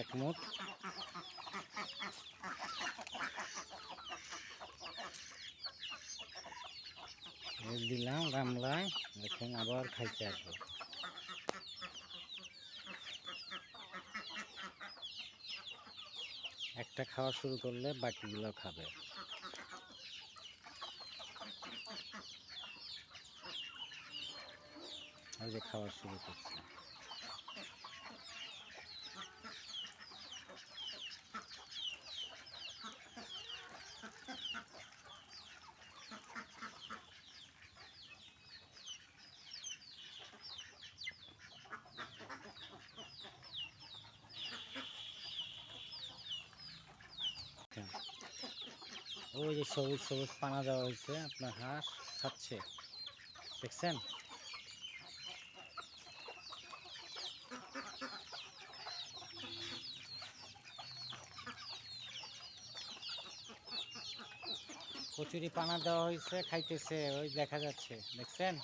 এক মুঠ এই দিলাম গামলায় দেখুন আবার খাইতে আসব। একটা খাওয়া শুরু করলে বাকিগুলো খাবে। ওই যে খাওয়া শুরু করছে। ওই যে সবুজ সবুজ পানা দেওয়া হয়েছে, আপনার হাঁস খাচ্ছে। দেখছেন? কচুরি পানা দেওয়া হয়েছে, খাইতেছে, ওই দেখা যাচ্ছে। দেখছেন?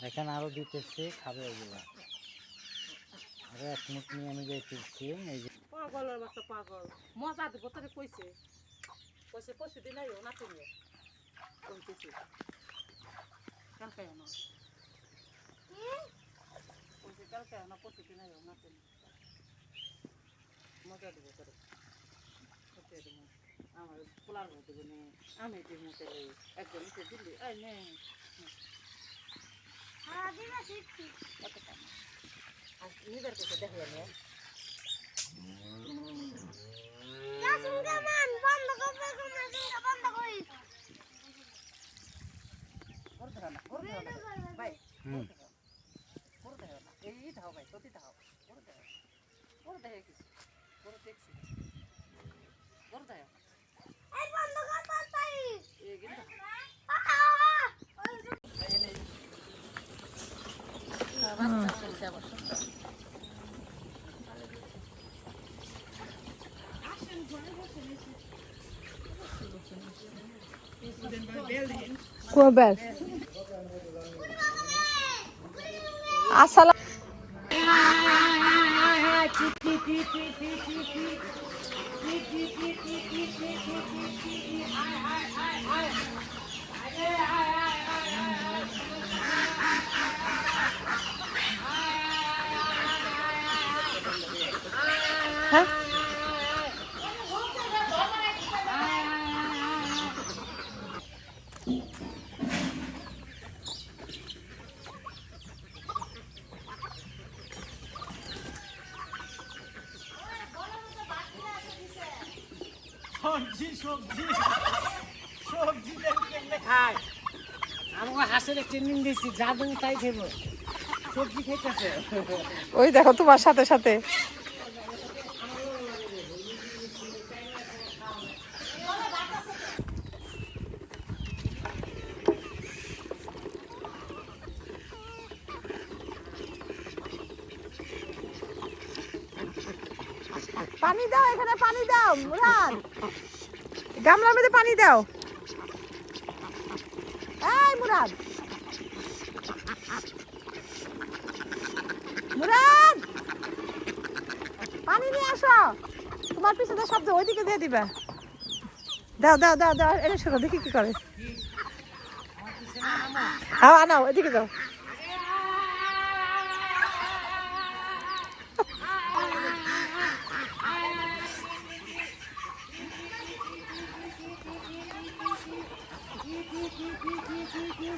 এখানে আরও দিতেছে খাবে ওগুলা আরও এক মুঠ নিয়ে আমি যাইতেছি এই যে। পাগলের বাচ্চা পাগল। মজা দিব তোরে কইছে। কইছে পশু আইও না তুমি কইতেছি কালকে আইও না। কইছে কালকে আইও না পশু আইও না তুমি মজা দিব তোরে। আমার পোলার মধ্যে আমি তাহলে একজন এসে দিল্লি আই নে। করতে না করতে হুম করতে না এই কি করে করতে এই কিন্তু কোবেল আসসালাম হ্যাঁ? সবজি সবজি। সবজি কেমনে খায়? আমাকে হাঁসের ট্রেনিং দিয়েছি যা তাই খেব সবজি খাইতেছে। ওই দেখো তোমার সাথে সাথে। পানি দাও এখানে, পানি দাও, মুরাদ। গামলার মধ্যে পানি দাও। এই মুরাদ। মুরাদ! পানি নিয়ে আসো। তোমার পিছনে শব্দ ওইদিকে দিয়ে দিবা। দাও দাও দাও দাও, এনে শোনো দেখি কি করে। হ্যাঁ আনাও ওইদিকে যাও।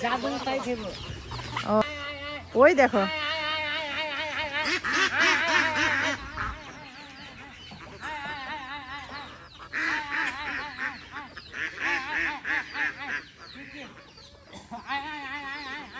加冰白喝不？哦，我也得喝。哎哎哎哎哎哎！